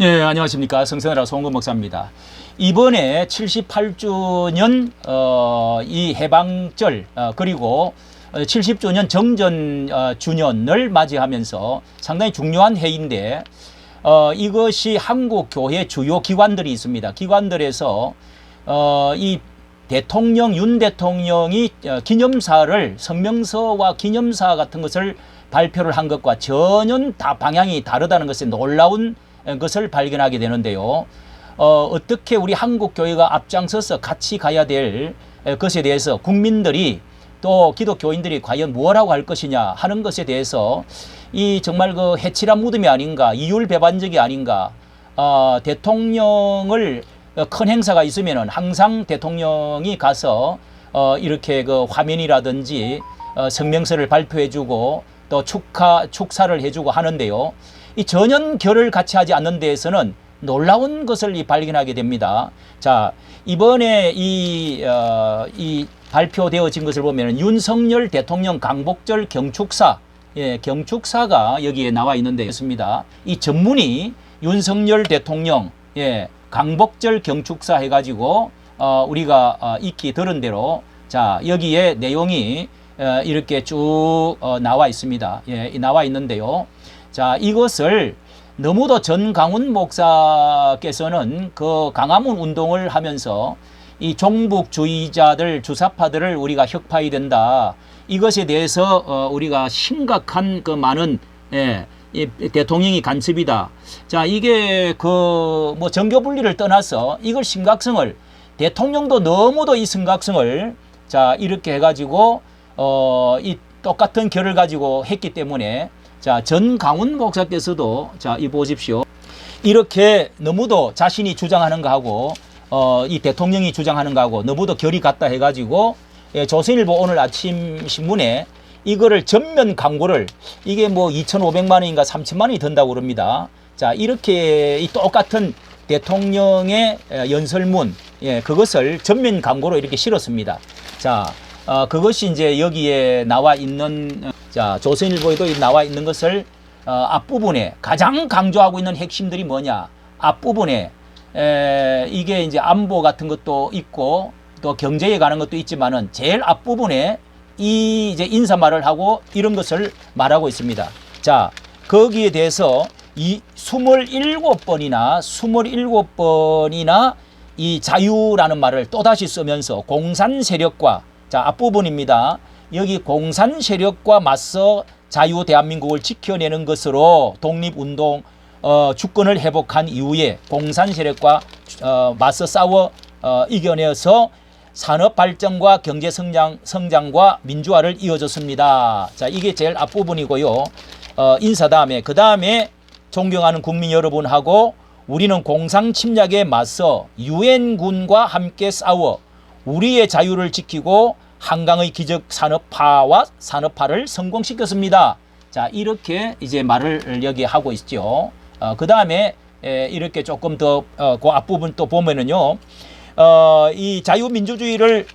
예, 안녕하십니까. 성선하라 송근 목사입니다. 이번에 78주년, 어, 이 해방절, 어, 그리고 70주년 정전 어, 주년을 맞이하면서 상당히 중요한 해인데, 어, 이것이 한국 교회 주요 기관들이 있습니다. 기관들에서, 어, 이 대통령, 윤 대통령이 어, 기념사를, 성명서와 기념사 같은 것을 발표를 한 것과 전혀 다 방향이 다르다는 것에 놀라운 것을 발견하게 되는데요. 어, 어떻게 우리 한국 교회가 앞장서서 같이 가야 될 것에 대해서 국민들이 또 기독교인들이 과연 무엇라고 할 것이냐 하는 것에 대해서 이 정말 그 해칠한 무덤이 아닌가 이율배반적이 아닌가 어, 대통령을 어, 큰 행사가 있으면은 항상 대통령이 가서 어, 이렇게 그 화면이라든지 어, 성명서를 발표해주고 또 축하 축사를 해주고 하는데요. 이 전혀 결을 같이 하지 않는 데에서는 놀라운 것을 이 발견하게 됩니다. 자 이번에 이, 어, 이 발표되어진 것을 보면 윤석열 대통령 강복절 경축사 예, 경축사가 여기에 나와 있는데 있습니다. 이 전문이 윤석열 대통령 예, 강복절 경축사 해가지고 어, 우리가 어, 익히 들은 대로 자 여기에 내용이 어, 이렇게 쭉 어, 나와 있습니다. 예, 나와 있는데요. 자 이것을 너무도 전강훈 목사께서는 그 강화문 운동을 하면서 이 종북주의자들 주사파들을 우리가 혁파해야 된다. 이것에 대해서 어, 우리가 심각한 그 많은 예, 이 대통령이 간첩이다. 자 이게 그 뭐 정교 분리를 떠나서 이걸 심각성을 대통령도 너무도 이 심각성을 자 이렇게 해 가지고 어 이 똑같은 결을 가지고 했기 때문에 자 전강훈 목사께서도 자 이 보십시오. 이렇게 너무도 자신이 주장하는 거하고 어, 이 대통령이 주장하는 거하고 너무도 결이 같다 해 가지고 예, 조선일보 오늘 아침 신문에 이거를 전면 광고를 이게 뭐 2,500만 원인가 3천만 원이 든다고 그럽니다. 자 이렇게 이 똑같은 대통령의 에, 연설문 예, 그것을 전면 광고로 이렇게 실었습니다. 자 어, 그것이 이제 여기에 나와 있는 어, 자 조선일보에도 나와 있는 것을 어, 앞부분에 가장 강조하고 있는 핵심들이 뭐냐 앞부분에 에, 이게 이제 안보 같은 것도 있고 또 경제에 관한 것도 있지만은 제일 앞부분에 이 이제 인사말을 하고 이런 것을 말하고 있습니다. 자, 거기에 대해서 이 27번이나 27번이나 이 자유라는 말을 또다시 쓰면서 공산 세력과 자, 앞부분입니다. 여기 공산 세력과 맞서 자유 대한민국을 지켜내는 것으로 독립운동 어, 주권을 회복한 이후에 공산 세력과 어, 맞서 싸워 어, 이겨내서 산업 발전과 경제 성장 성장과 민주화를 이어졌습니다. 자, 이게 제일 앞부분이고요. 어, 인사 다음에 그 다음에 존경하는 국민 여러분하고 우리는 공상 침략에 맞서 유엔군과 함께 싸워 우리의 자유를 지키고 한강의 기적 산업화와 산업화를 성공시켰습니다. 자, 이렇게 이제 말을 여기 하고 있죠. 어, 그 다음에 이렇게 조금 더, 어, 그 앞부분 또 보면은요, 어, 이 자유민주주의를,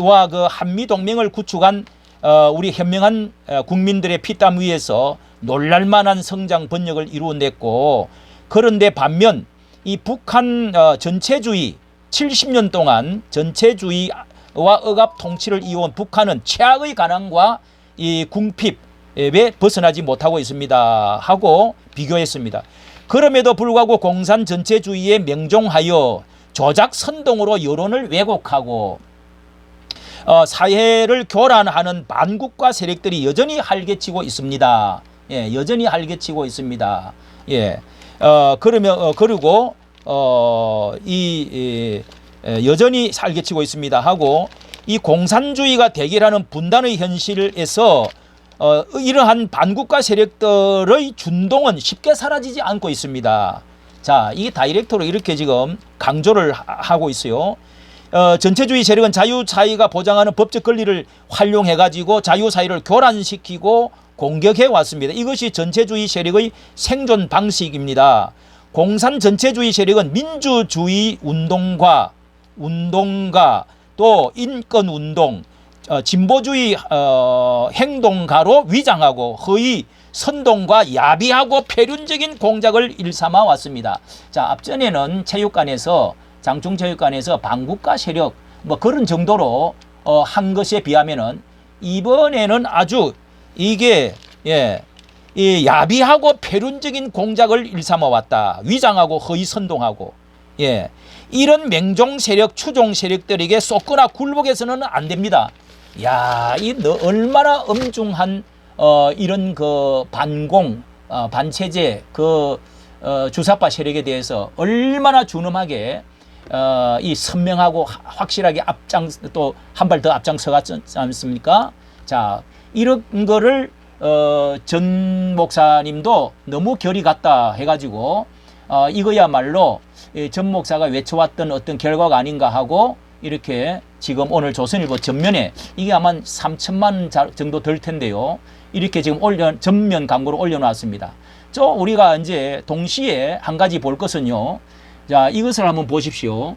와그 한미 동맹을 구축한, 어, 우리 현명한 어, 국민들의 피땀 위에서 놀랄만한 성장 번역을 이루어냈고, 그런데 반면 이 북한 어, 전체주의 70년 동안 전체주의 와 억압 통치를 이어온 북한은 최악의 가난과 이 궁핍에 벗어나지 못하고 있습니다. 하고 비교했습니다. 그럼에도 불구하고 공산 전체주의에 명종하여 조작 선동으로 여론을 왜곡하고 어, 사회를 교란하는 반국가 세력들이 여전히 활개치고 있습니다. 예, 여전히 활개치고 있습니다. 예, 어, 그러면 어, 그리고 어, 이, 이 에, 여전히 활개치고 있습니다. 하고 이 공산주의가 대결하는 분단의 현실에서 어, 이러한 반국가 세력들의 준동은 쉽게 사라지지 않고 있습니다. 자, 이 다이렉트로 이렇게 지금 강조를 하- 하고 있어요. 어, 전체주의 세력은 자유 사회가 보장하는 법적 권리를 활용해 가지고 자유 사회를 교란시키고 공격해 왔습니다. 이것이 전체주의 세력의 생존 방식입니다. 공산 전체주의 세력은 민주주의 운동과 운동가 또 인권 운동 어, 진보주의 어, 행동가로 위장하고 허위 선동과 야비하고 폐륜적인 공작을 일삼아 왔습니다. 자, 앞전에는 체육관에서 장충체육관에서 반국가 세력 뭐 그런 정도로 어, 한 것에 비하면은 이번에는 아주 이게 예, 이 야비하고 폐륜적인 공작을 일삼아 왔다. 위장하고 허위 선동하고 예. 이런 맹종 세력, 추종 세력들에게 쏟거나 굴복해서는 안 됩니다. 야, 이너 얼마나 엄중한 어 이런 그 반공, 어, 반체제 그 어, 주사파 세력에 대해서 얼마나 준엄하게 어, 이 선명하고 하- 확실하게 앞장 또 한 발 더 앞장서 갔지 않습니까? 자, 이런 거를 어, 전 목사님도 너무 결이 같다 해가지고 어, 이거야말로 이 전 목사가 외쳐왔던 어떤 결과가 아닌가 하고 이렇게 지금 오늘 조선일보 전면에 이게 아마 3천만 자- 정도 될 텐데요. 이렇게 지금 올려 전면 광고를 올려놨습니다. 저 우리가 이제 동시에 한 가지 볼 것은요. 자 이것을 한번 보십시오.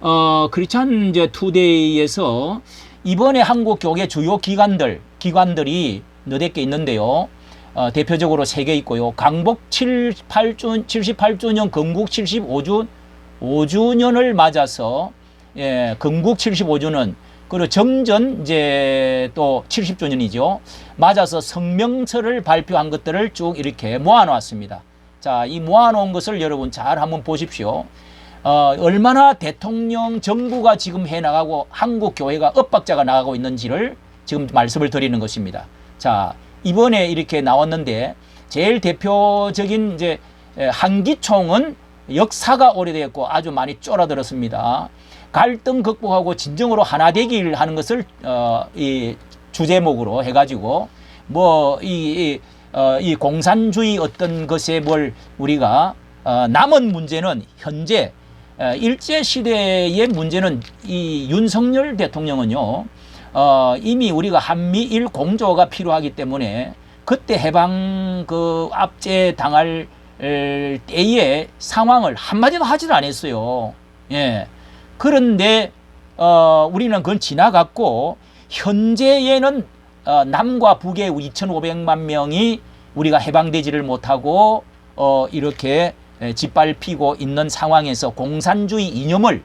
어 크리스찬 이제 투데이에서 이번에 한국 교계 주요 기관들 기관들이 너댓 개 있는데요. 어, 대표적으로 세 개 있고요. 강복 7, 8주, 78주년, 건국 75주, 5주년을 맞아서, 예, 건국 75주년, 그리고 정전 이제 또 70주년이죠. 맞아서 성명서를 발표한 것들을 쭉 이렇게 모아놓았습니다. 자, 이 모아놓은 것을 여러분 잘 한번 보십시오. 어, 얼마나 대통령 정부가 지금 해나가고 한국 교회가 엇박자가 나가고 있는지를 지금 말씀을 드리는 것입니다. 자, 이번에 이렇게 나왔는데 제일 대표적인 이제 에, 한기총은 역사가 오래되었고 아주 많이 쫄아들었습니다. 갈등 극복하고 진정으로 하나 되기를 하는 것을 어, 이 주제목으로 해가지고 뭐이 이, 어, 이 공산주의 어떤 것에 뭘 우리가 어, 남은 문제는 현재 어, 일제 시대의 문제는 이 윤석열 대통령은요 어, 이미 우리가 한미일 공조가 필요하기 때문에 그때 해방 그 압제 당할 에, 때의 상황을 한마디도 하지를 않았어요. 예. 그런데 어, 우리는 그건 지나갔고 현재에는 어, 남과 북의 2,500만 명이 우리가 해방되지를 못하고 어, 이렇게 에, 짓밟히고 있는 상황에서 공산주의 이념을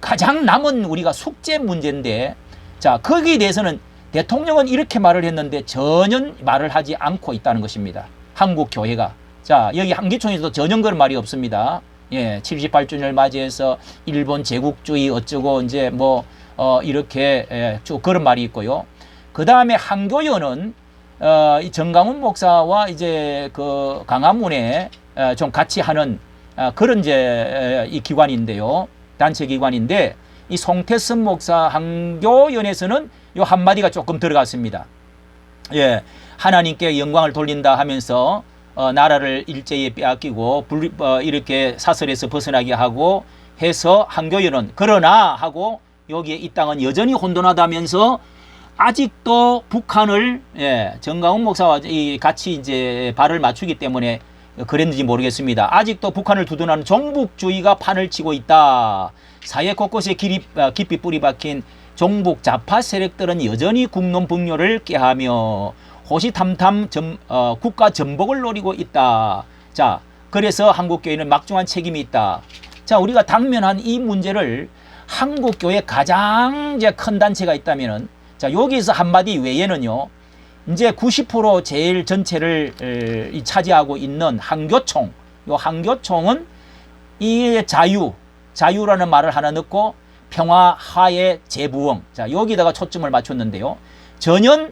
가장 남은 우리가 숙제 문제인데 자 거기에 대해서는 대통령은 이렇게 말을 했는데 전혀 말을 하지 않고 있다는 것입니다. 한국 교회가 자 여기 한기총에서도 전혀 그런 말이 없습니다. 예, 78주년을 맞이해서 일본 제국주의 어쩌고 이제 뭐 어, 이렇게 예, 쭉 그런 말이 있고요. 그 다음에 한교연은 어, 이 정강훈 목사와 이제 그 강화문에 어, 좀 같이 하는 어, 그런 이제 에, 이 기관인데요. 단체 기관인데 이 송태선 목사 한교연에서는 요 한마디가 조금 들어갔습니다. 예, 하나님께 영광을 돌린다 하면서 어, 나라를 일제히 빼앗기고 불, 어, 이렇게 사설에서 벗어나게 하고 해서 한교연은 그러나 하고 여기에 이 땅은 여전히 혼돈하다면서 아직도 북한을 예, 정강훈 목사와 이 같이 이제 발을 맞추기 때문에 그랬는지 모르겠습니다. 아직도 북한을 두둔하는 종북주의가 판을 치고 있다. 사회 곳곳에 길이, 어, 깊이 뿌리 박힌 종북 좌파 세력들은 여전히 국론 분열을 깨하며 호시탐탐 점, 어, 국가 전복을 노리고 있다. 자, 그래서 한국교회는 막중한 책임이 있다. 자, 우리가 당면한 이 문제를 한국교회 가장 큰 단체가 있다면은 자, 여기서 한마디 외에는요. 이제 90% 제일 전체를 에, 이 차지하고 있는 한교총. 요 한교총은 이 자유, 자유라는 말을 하나 넣고 평화, 화해, 재부흥. 자, 여기다가 초점을 맞췄는데요. 전혀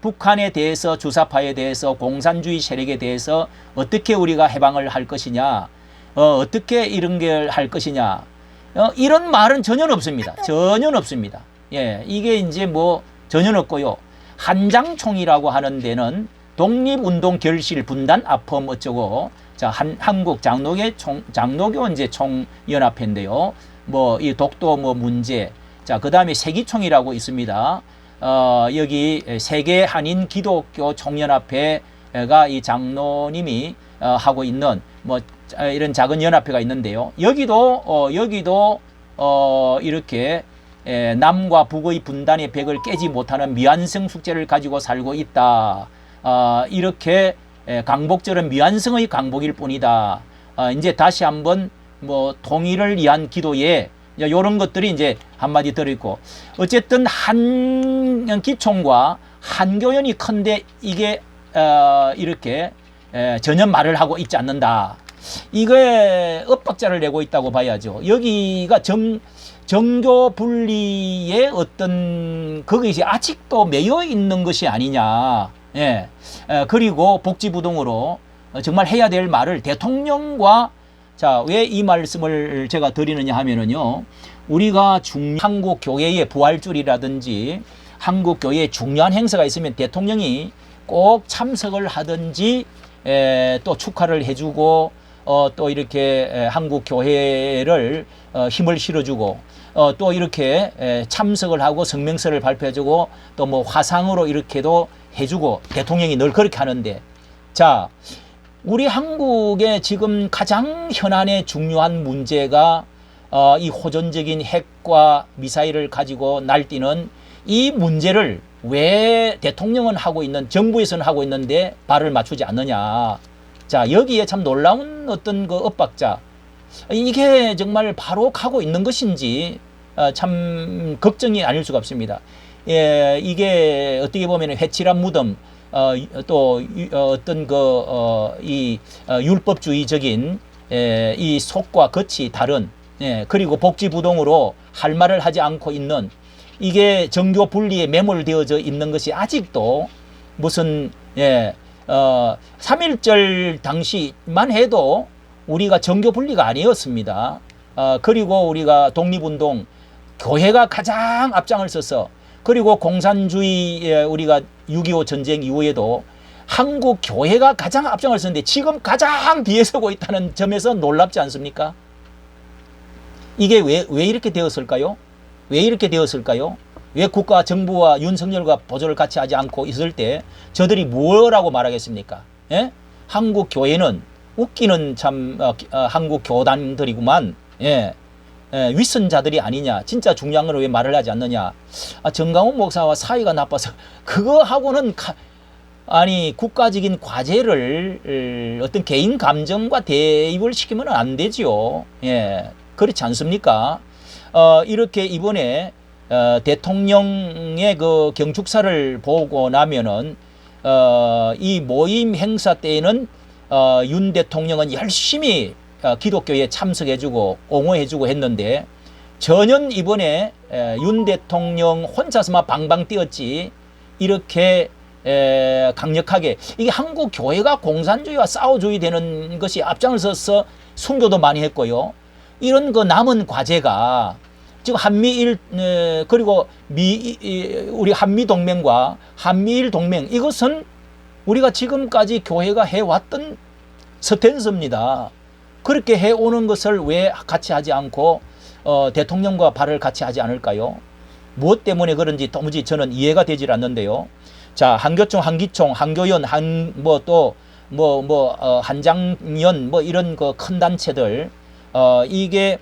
북한에 대해서 주사파에 대해서 공산주의 세력에 대해서 어떻게 우리가 해방을 할 것이냐, 어, 어떻게 이런 걸 할 것이냐, 어, 이런 말은 전혀 없습니다. 전혀 없습니다. 예, 이게 이제 뭐 전혀 없고요. 한장총이라고 하는 데는 독립운동 결실 분단 아픔 어쩌고 자 한, 한국 장로교 총 장로교 이제 총연합회인데요. 뭐 이 독도 뭐 문제 자 그다음에 세기총이라고 있습니다. 어 여기 세계 한인 기독교 총연합회가 이 장로님이 어, 하고 있는 뭐 자, 이런 작은 연합회가 있는데요. 여기도 어 여기도 어 이렇게 에, 남과 북의 분단의 벽을 깨지 못하는 미완성 숙제를 가지고 살고 있다. 어, 이렇게 에, 강복절은 미완성의 강복일 뿐이다. 아, 이제 다시 한번 뭐 통일을 위한 기도에 이런 것들이 이제 한마디 들어있고 어쨌든 한 기총과 한교연이 큰데 이게 어, 이렇게 에, 전혀 말을 하고 있지 않는다. 이게 엇박자를 내고 있다고 봐야죠. 여기가 정 정교 분리의 어떤 거기서 아직도 매여 있는 것이 아니냐. 예. 에, 그리고 복지부동으로 정말 해야 될 말을 대통령과 자, 왜 이 말씀을 제가 드리느냐 하면은요. 우리가 중 한국 교회의 부활줄이라든지 한국 교회에 중요한 행사가 있으면 대통령이 꼭 참석을 하든지 에, 또 축하를 해주고 어, 또 이렇게 에, 한국 교회를 어, 힘을 실어주고 어, 또 이렇게 에, 참석을 하고 성명서를 발표해주고 또 뭐 화상으로 이렇게도 해주고 대통령이 늘 그렇게 하는데 자 우리 한국의 지금 가장 현안의 중요한 문제가 어, 이 호전적인 핵과 미사일을 가지고 날뛰는 이 문제를 왜 대통령은 하고 있는 정부에서는 하고 있는데 발을 맞추지 않느냐. 자 여기에 참 놀라운 어떤 그 엇박자 이게 정말 바로 가고 있는 것인지 어, 참 걱정이 아닐 수가 없습니다. 예, 이게 어떻게 보면 회칠한 무덤 어, 또 유- 어, 어떤 그이 어, 율법주의적인 에, 이 속과 겉이 다른 예, 그리고 복지부동으로 할 말을 하지 않고 있는 이게 정교 분리에 매몰되어져 있는 것이 아직도 무슨 예, 어, 3.1절 당시만 해도 우리가 정교 분리가 아니었습니다. 어, 그리고 우리가 독립운동 교회가 가장 앞장을 서서 그리고 공산주의에 우리가 6.25 전쟁 이후에도 한국 교회가 가장 앞장을 섰는데 지금 가장 뒤에 서고 있다는 점에서 놀랍지 않습니까? 이게 왜, 왜 이렇게 되었을까요? 왜 이렇게 되었을까요? 왜 국가 정부와 윤석열과 보조를 같이 하지 않고 있을 때 저들이 뭐라고 말하겠습니까? 예? 한국 교회는 웃기는 참 어, 기- 어, 한국 교단들이구만. 예. 예, 윗선자들이 아니냐. 진짜 중요한 걸 왜 말을 하지 않느냐. 아, 정강훈 목사와 사이가 나빠서 그거 하고는 가- 아니 국가적인 과제를 어, 어떤 개인 감정과 대입을 시키면 안 되지요. 예, 그렇지 않습니까? 어, 이렇게 이번에 어, 대통령의 그 경축사를 보고 나면은 어, 이 모임 행사 때에는 어, 윤 대통령은 열심히 어, 기독교에 참석해주고 옹호해주고 했는데 전혀 이번에 에, 윤 대통령 혼자서만 방방 뛰었지 이렇게 에, 강력하게 이게 한국 교회가 공산주의와 싸워줘야 되는 것이 앞장을 서서 순교도 많이 했고요. 이런 그 남은 과제가 지금 한미일 에, 그리고 미 우리 한미 동맹과 한미일 동맹 이것은 우리가 지금까지 교회가 해왔던 스탠스입니다. 그렇게 해오는 것을 왜 같이 하지 않고 어, 대통령과 발을 같이 하지 않을까요? 무엇 때문에 그런지 도무지 저는 이해가 되질 않는데요. 자, 한교총, 한기총, 한교연, 한 뭐 또 뭐뭐 어, 한장연 뭐 이런 그 큰 단체들 어, 이게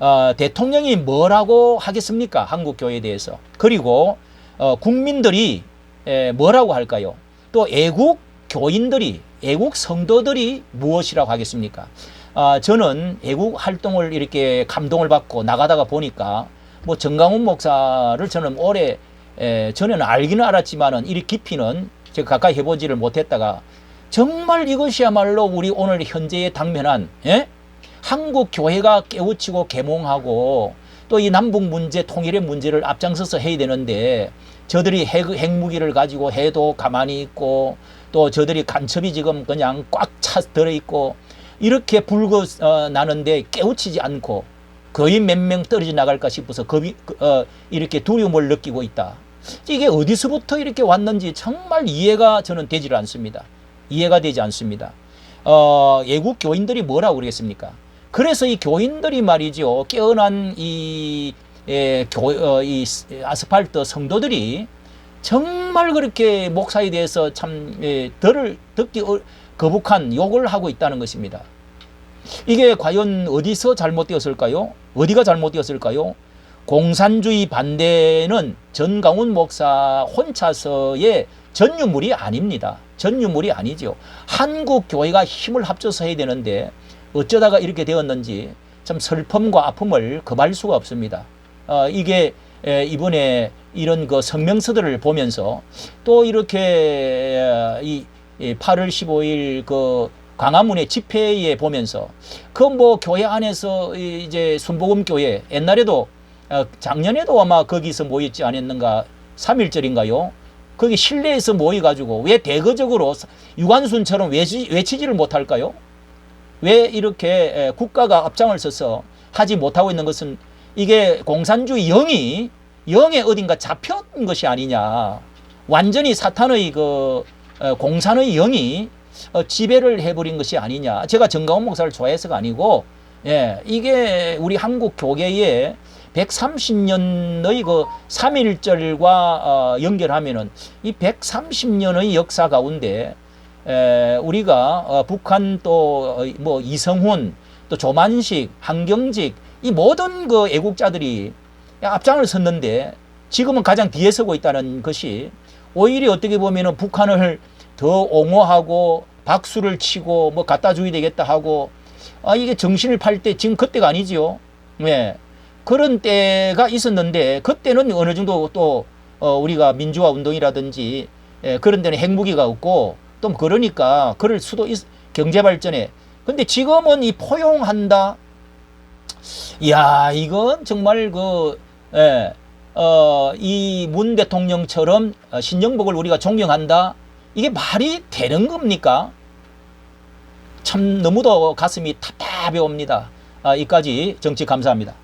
어, 대통령이 뭐라고 하겠습니까? 한국 교회에 대해서. 그리고 어, 국민들이 에, 뭐라고 할까요? 또 애국 교인들이 애국 성도들이 무엇이라고 하겠습니까? 아, 저는 애국 활동을 이렇게 감동을 받고 나가다가 보니까 뭐 정강훈 목사를 저는 오래 에, 전에는 알기는 알았지만은 이 깊이는 제가 가까이 해보지를 못했다가 정말 이것이야말로 우리 오늘 현재에 당면한 예? 한국 교회가 깨우치고 계몽하고 또 이 남북 문제 통일의 문제를 앞장서서 해야 되는데 저들이 핵, 핵무기를 가지고 해도 가만히 있고 또 저들이 간첩이 지금 그냥 꽉 차 들어 있고 이렇게 불고 어, 나는데 깨우치지 않고 거의 몇 명 떨어져 나갈까 싶어서 겁이 어, 이렇게 두려움을 느끼고 있다. 이게 어디서부터 이렇게 왔는지 정말 이해가 저는 되질 않습니다. 이해가 되지 않습니다. 어, 외국 교인들이 뭐라고 그러겠습니까? 그래서 이 교인들이 말이죠. 깨어난 이, 에, 교, 어, 이 스- 아스팔트 성도들이 정말 그렇게 목사에 대해서 참 예, 덜을 듣기 어- 거북한 욕을 하고 있다는 것입니다. 이게 과연 어디서 잘못되었을까요? 어디가 잘못되었을까요? 공산주의 반대는 전강훈 목사 혼자서의 전유물이 아닙니다. 전유물이 아니죠. 한국 교회가 힘을 합쳐서 해야 되는데 어쩌다가 이렇게 되었는지 참 슬픔과 아픔을 금할 수가 없습니다. 어, 이게 에, 이번에 이런 그 성명서들을 보면서 또 이렇게 에, 이, 이 8월 15일 그 광화문의 집회에 보면서 그 뭐 교회 안에서 이- 이제 순복음 교회 옛날에도 어, 작년에도 아마 거기서 모였지 않았는가 3일절인가요? 거기 실내에서 모여 가지고 왜 대거적으로 유관순처럼 외치, 외치지를 못할까요? 왜 이렇게 에, 국가가 앞장을 서서 하지 못하고 있는 것은 이게 공산주의 영이 영의 어딘가 잡힌 것이 아니냐. 완전히 사탄의 그 어, 공산의 영이 어, 지배를 해버린 것이 아니냐. 제가 정가원 목사를 좋아해서가 아니고, 예, 이게 우리 한국 교계의 130년의 그 3.1절과 어, 연결하면은 이 130년의 역사 가운데 에, 우리가 어, 북한 또뭐 이성훈 또 조만식 한경직 이 모든 그 애국자들이 앞장을 섰는데 지금은 가장 뒤에 서고 있다는 것이 오히려 어떻게 보면은 북한을 더 옹호하고 박수를 치고 뭐 갖다 줘야 되겠다 하고 아 이게 정신을 팔 때 지금 그때가 아니지요. 네. 그런 때가 있었는데 그때는 어느 정도 또 어, 우리가 민주화 운동이라든지 예, 그런 데는 핵무기가 없고 또 그러니까 그럴 수도 있 경제 발전에 근데 지금은 이 포용한다 이야 이건 정말 그 예, 어, 이 문 대통령처럼 어, 신정복을 우리가 존경한다 이게 말이 되는 겁니까? 참 너무도 가슴이 답답해 옵니다. 아, 이까지 정치 감사합니다.